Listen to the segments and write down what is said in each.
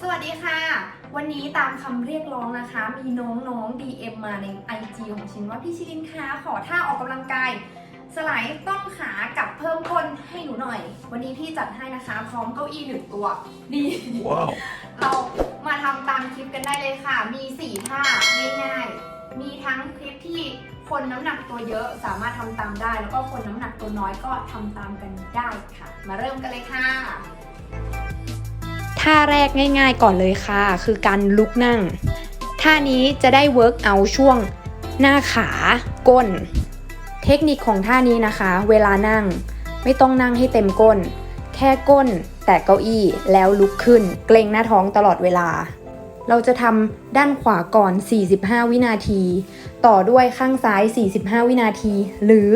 สวัสดีค่ะ วันนี้ตามคำเรียกร้องนะคะ มีน้องๆ DM มาใน IG ของชินว่าพี่ชิลินคะขอท่าออกกำลังกาย สไลด์ต้องขากับเพิ่มก้นให้หนูหน่อย วันนี้พี่จัดให้นะคะ พร้อมเก้าอี้หนึ่งตัวนี่ Wow. เรามาทำตามคลิปกันได้เลยค่ะ มี 4 ท่าง่ายๆ มีทั้งคลิปที่คนน้ำหนักตัวเยอะสามารถทำตามได้ แล้วก็คนน้ำหนักตัวน้อยก็ทำตามกันได้ค่ะ มาเริ่มกันเลยค่ะ ท่าแรกง่ายๆก่อนเลยค่ะ คือการลุกนั่ง ท่านี้จะได้เวิร์กเอาช่วงหน้าขาก้น เทคนิคของท่านี้นะคะ เวลานั่งไม่ต้องนั่งให้เต็มก้น แค่ก้นแตะเก้าอี้แล้วลุกขึ้น เกรงหน้าท้องตลอดเวลา เราจะทำด้านขวาก่อน 45 วินาที ต่อด้วยข้างซ้าย 45 วินาที หรือ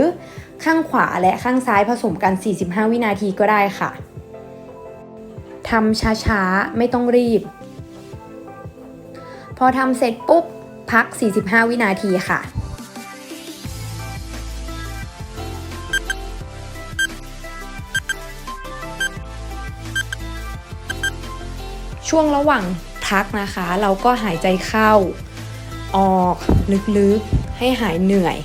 ข้างขวาและข้างซ้ายผสมกัน 45 วินาทีก็ได้ค่ะ ทำช้าๆ ไม่ต้องรีบ พอทำเสร็จปุ๊บ พัก 45 วินาทีค่ะช่วงระหว่างพักนะคะ เราก็หายใจเข้า ออกลึกๆ ให้หายเหนื่อย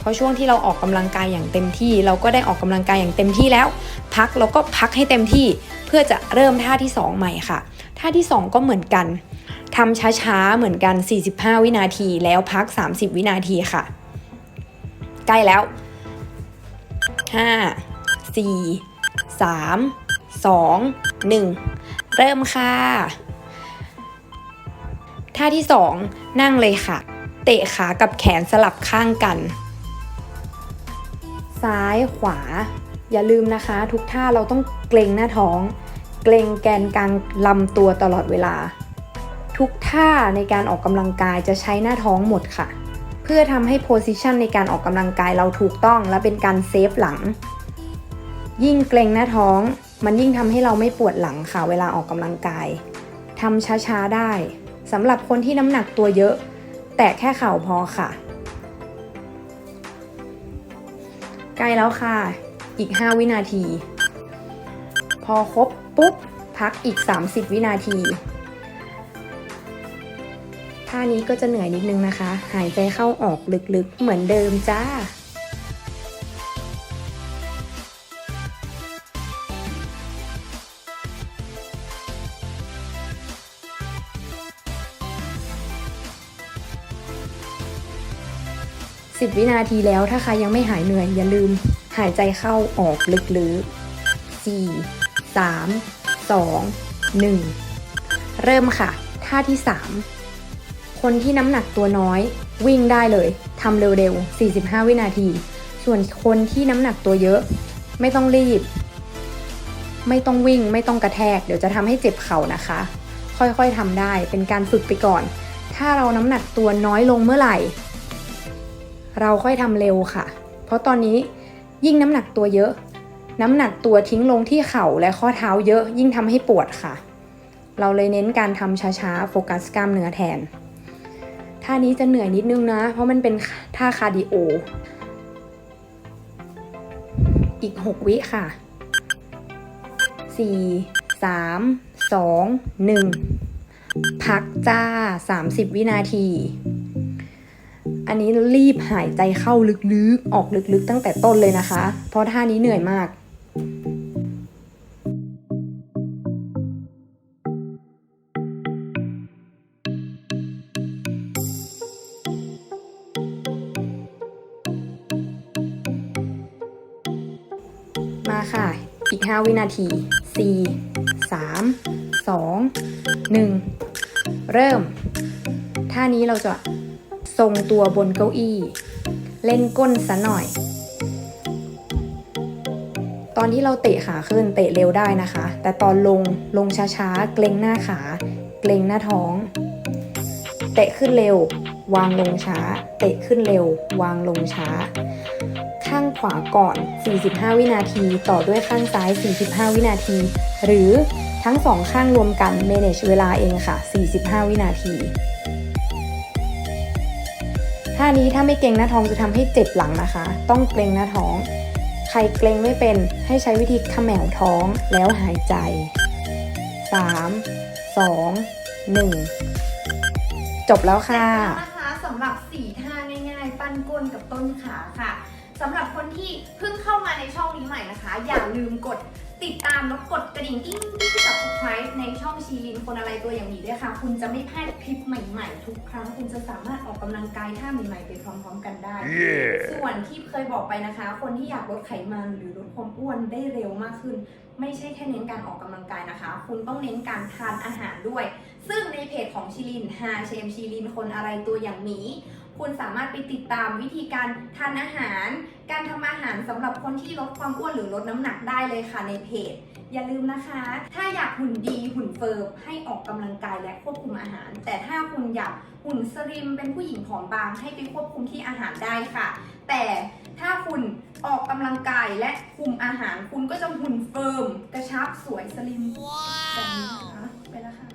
เพราะช่วงที่เราออกกำลังกายอย่างเต็มที่ เราก็ได้ออกกำลังกายอย่างเต็มที่แล้ว พักเราก็พักให้เต็มที่ เพื่อจะเริ่มท่าที่ 2 ใหม่ค่ะ ท่าที่ 2 ก็เหมือนกันทำช้าๆเหมือนกัน 45 วินาที แล้วพัก 30 วินาทีค่ะ ใกล้แล้ว 5 4 3 2 1 เริ่มค่ะ ท่าที่ 2 นั่งเลยค่ะ เตะขากับแขนสลับข้างกัน ซ้ายขวา อย่าลืมนะคะ ทุกท่าเราต้องเกรงหน้าท้อง เกรงแกนกลางลำตัวตลอดเวลา ทุกท่าในการออกกำลังกายจะใช้หน้าท้องหมดค่ะ เพื่อทำให้โพสิชันในการออกกำลังกายเราถูกต้องและเป็นการเซฟหลัง ยิ่งเกรงหน้าท้อง มันยิ่งทำให้เราไม่ปวดหลังค่ะเวลาออกกำลังกายทำช้าๆได้สำหรับคนที่น้ำหนักตัวเยอะ แต่แค่เข่าพอค่ะ ใกล้แล้วค่ะ อีก 5 วินาที พอครบปุ๊บ พักอีก 30 วินาที ท่านี้ก็จะเหนื่อยนิดนึงนะคะ หายใจเข้าออกลึกๆ เหมือนเดิมจ้า 10 วินาทีแล้วถ้าใครยังไม่หายเหนื่อยอย่าลืมหายใจเข้าออกลึกๆ 4 3 2 1 เริ่มค่ะ ท่าที่ 3 คนที่น้ำหนักตัวน้อยวิ่งได้เลยทำเร็วๆ 45 วินาที ส่วนคนที่น้ำหนักตัวเยอะ ไม่ต้องรีบ ไม่ต้องวิ่งไม่ต้องกระแทก เดี๋ยวจะทำให้เจ็บเข่านะคะ ค่อยๆทำได้เป็นการฝึกไปก่อน ถ้าเราน้ำหนักตัวน้อยลงเมื่อไหร่ เราค่อยทำเร็วค่ะ เพราะตอนนี้ยิ่งน้ำหนักตัวเยอะ น้ำหนักตัวทิ้งลงที่เข่าและข้อเท้าเยอะยิ่งทำให้ปวดค่ะ เราเลยเน้นการทำช้าๆ โฟกัสกล้ามเนื้อแทน ท่านี้จะเหนื่อยนิดนึงนะ เพราะมันเป็นท่าคาร์ดิโอ อีก 6 วิค่ะ 4 3 2 1 พักจ้า 30 วินาที อันนี้รีบหายใจเข้าลึกๆ ออกลึกๆ ตั้งแต่ต้นเลยนะคะ เพราะท่านี้เหนื่อยมากมาค่ะ อีก 5 วินาที 4 3 2 1 เริ่ม ท่านี้เราจะ ทรงตัวบนเก้าอี้ เล่นก้นซะหน่อย ตอนที่เราเตะขาขึ้นเตะเร็วได้นะคะ แต่ตอนลงลงช้าๆ เกรงหน้าขา เกรงหน้าท้อง เตะขึ้นเร็ว วางลงช้า เตะขึ้นเร็ว วางลงช้า ข้างขวาก่อน 45 วินาที ต่อด้วยข้างซ้าย 45 วินาที หรือทั้งสองข้างรวมกัน manage เวลาเองค่ะ 45 วินาที ท่านี้ถ้าไม่เกรงหน้าท้องจะทำให้เจ็บหลังนะคะ ต้องเกรงหน้าท้อง ใครเกรงไม่เป็นให้ใช้วิธีขมวท้องแล้วหายใจ3สองหนึ่งจบแล้วค่ะนะคะสำหรับ4ท่าง่ายๆ ปั้นก้นกับต้นขาค่ะสำหรับคนที่เพิ่งเข้ามาในช่องนี้ใหม่นะคะ อย่าลืมกด ติดตามแล้วกดกระดิ่งกิ้งกิ้ง subscribe ในช่องชีลินคนอะไรตัวอย่างนี้ด้วยค่ะ คุณจะไม่พลาดคลิปใหม่ๆ ทุกครั้ง คุณจะสามารถออกกำลังกายท่าใหม่ๆ ไปพร้อมๆ กันได้ส่วนที่เคยบอกไปนะคะ คนที่อยากลดไขมันหรือลดความอ้วนได้เร็วมากขึ้น ไม่ใช่แค่เน้นการออกกำลังกายนะคะ คุณต้องเน้นการทานอาหารด้วย ซึ่งในเพจของชิลินฮาเชมชิลินคนอะไรตัวอย่างหมี คุณสามารถไปติดตามวิธีการทานอาหาร การทำอาหารสำหรับคนที่ลดความอ้วนหรือลดน้ำหนักได้เลยค่ะในเพจ อย่าลืมนะคะ ถ้าอยากหุ่นดีหุ่นเฟิร์มให้ออกกำลังกายและควบคุมอาหาร แต่ถ้าคุณอยากหุ่นสลิมเป็นผู้หญิงผอมบาง ให้ไปควบคุมที่อาหารได้ค่ะ แต่ถ้าคุณออกกำลังกายและคุมอาหาร คุณก็จะหุ่นเฟิร์มกระชับสวยสลิมแบบนี้นะคะไปแล้วค่ะ